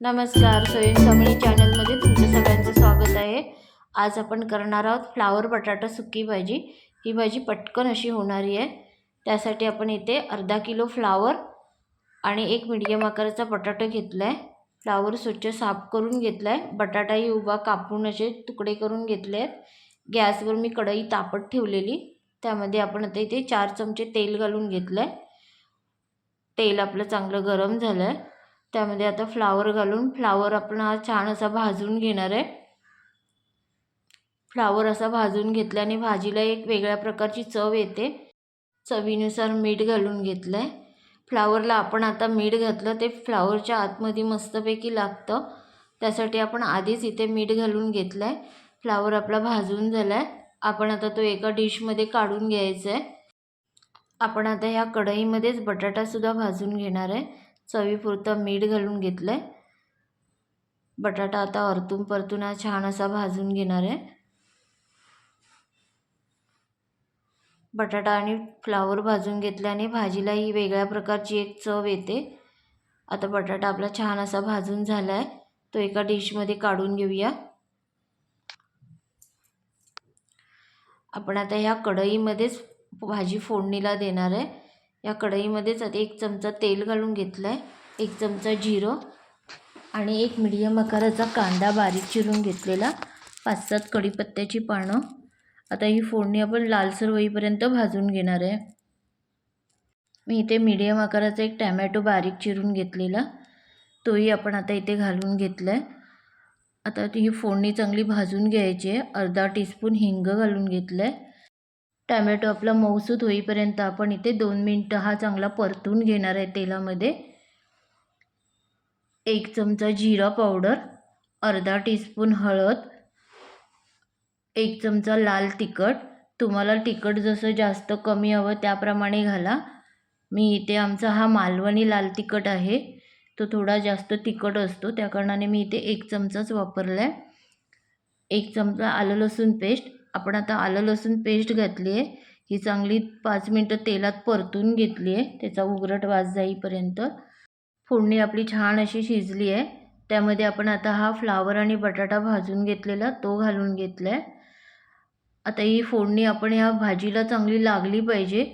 नमस्कार स्वयं स्वामिनी चॅनलमध्ये तुमचं सगळ्यांचं स्वागत आहे. आज आपण करणार आहोत फ्लावर बटाटा सुकी भाजी. ही भाजी पटकन अशी होणारी आहे. त्यासाठी आपण इथे अर्धा किलो फ्लावर आणि एक मीडियम आकाराचा बटाटा घेतला आहे फ्लावर स्वच्छ साफ करून घेतला आहे बटाटाही उभा कापून असे तुकडे करून घेतले आहेत. गॅसवर मी कढई तापत ठेवलेली. त्यामध्ये आपण आता इथे चार चमचे तेल घालून घेतलं आहे तेल आपलं चांगलं गरम झालं आहे त्यामध्ये आता फ्लावर घालून फ्लावर आपण हा छान असा भाजून घेणार आहे. फ्लावर असा भाजून घेतल्याने भाजीला एक वेगळ्या प्रकारची चव येते. चवीनुसार मीठ घालून घेतलं आहे फ्लावरला आपण आता मीठ घातलं ते फ्लावरच्या आतमध्ये मस्तपैकी लागतं. त्यासाठी आपण आधीच इथे मीठ घालून घेतलं आहे फ्लावर आपला भाजून झाला आहे आपण आता तो एका डिशमध्ये काढून घ्यायचा आहे आपण आता ह्या कढईमध्येच बटाटासुद्धा भाजून घेणार आहे. चवीपुरतं मीठ घालून घेतलं आहे बटाटा आता अर्तून परतून हा छान असा भाजून घेणार आहे. बटाटा आणि फ्लावर भाजून घेतल्याने भाजीला ही वेगळ्या प्रकारची एक चव येते. आता बटाटा आपला छान असा भाजून झाला आहे तो एका डिशमध्ये काढून घेऊया. आपण आता ह्या कढईमध्येच भाजी फोडणीला देणार आहे. या कढईमध्येच एक चमचा तेल घालून घेतलं आहे एक चमचा जिरं आणि एक मिडियम आकाराचा कांदा बारीक चिरून घेतलेला पाच सात कढीपत्त्याची पानं. आता ही फोडणी आपण लालसर होईपर्यंत भाजून घेणार आहे. मी इथे मीडियम आकाराचा एक टॅमॅटो बारीक चिरून घेतलेला तोही आपण आता इथे घालून घेतला आहे आता ही फोडणी चांगली भाजून घ्यायची आहे. अर्धा टीस्पून हिंग घालून घेतलं आहे टॅमॅटो आपला मऊसूत होईपर्यंत आपण इथे दोन मिनटं हा चांगला परतून घेणार आहे तेलामध्ये. एक चमचा जिरा पावडर अर्धा टीस्पून हळद एक चमचा लाल तिखट. तुम्हाला तिखट जसं जास्त कमी हवं त्याप्रमाणे घाला. मी इथे आमचा हा मालवणी लाल तिखट आहे तो थोडा जास्त तिखट असतो त्या कारणाने मी इथे एक चमचाच वापरला आहे एक चमचा आलं लसूण पेस्ट आपण आता आलं लसूण पेस्ट घातली आहे. ही चांगली पाच मिनटं तेलात परतून घेतली आहे. त्याचा उघरट वास जाईपर्यंत. फोडणी आपली छान अशी शिजली आहे. त्यामध्ये आपण आता हा फ्लावर आणि बटाटा भाजून घेतलेला तो घालून घेतला आहे आता ही फोडणी आपण ह्या भाजीला चांगली लागली पाहिजे.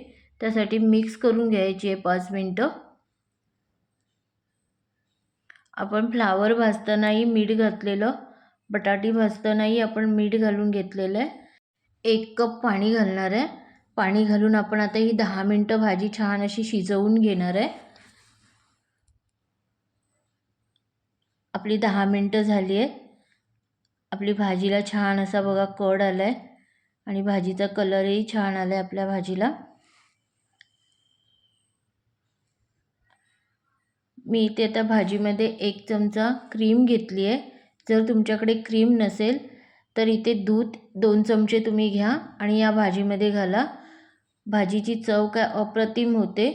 त्यासाठी मिक्स करून घ्यायची आहे पाच मिनटं. आपण फ्लावर भाजतानाही मीठ घातलेलं. बटाटी भाजतानाही आपण मीठ घालून घेतलेलं आहे. एक कप पाणी घालणार आहे. पाणी घालून आपण आता ही दहा मिनटं भाजी छान अशी शिजवून घेणार आहे. आपली दहा मिनटं झाली आहे आपली भाजीला छान असा बघा कड आला आहे आणि भाजीचा कलरही छान आला आहे आपल्या भाजीला. मी इथे आता भाजीमध्ये एक चमचा क्रीम घेतली आहे. जर तुमच्याकडे क्रीम नसेल तर इथे दूध दोन चमचे तुम्ही घ्या आणि या भाजीमध्ये घाला. भाजीची चव काय अप्रतिम होते.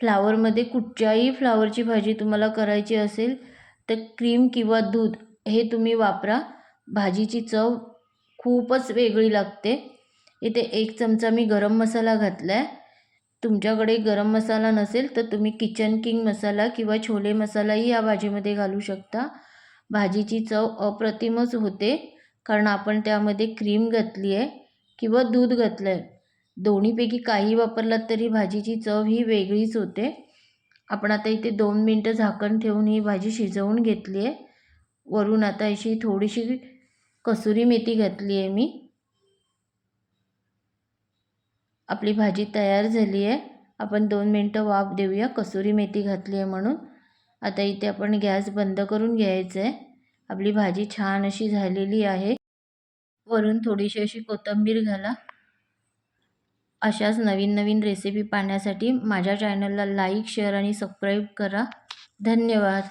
फ्लावरमध्ये कुठच्याही फ्लावरची भाजी तुम्हाला करायची असेल तर क्रीम किंवा दूध हे तुम्ही वापरा. भाजीची चव खूपच वेगळी लागते. इथे एक चमचा मी गरम मसाला घातला आहे तुमच्याकडे गरम मसाला नसेल तर तुम्ही किचन किंग मसाला किंवा छोले मसालाही या भाजीमध्ये घालू शकता. भाजीची चव अप्रतिमच होते. कारण आपण त्यामध्ये क्रीम घातली आहे किंवा दूध घातलं आहे दोन्हीपैकी काही वापरलात तरी भाजीची चव ही वेगळीच होते. आपण आता इथे दोन मिनटं झाकण ठेवून ही भाजी शिजवून घेतली आहे वरून आता अशी थोडीशी कसुरी मेथी घातली आहे मी. आपली भाजी तयार झाली आहे आपण दोन मिनटं वाफ देऊया. कसुरी मेथी घातली आहे म्हणून. आता इथे आपण गॅस बंद करून घ्यायचं आहे आपली भाजी छान अशी झालेली आहे. वरून थोडीशी अशी कोथिंबीर घाला. अशाच नवीन नवीन रेसिपी पाहण्यासाठी माझ्या चॅनलला लाईक शेअर आणि सबस्क्राईब करा. धन्यवाद.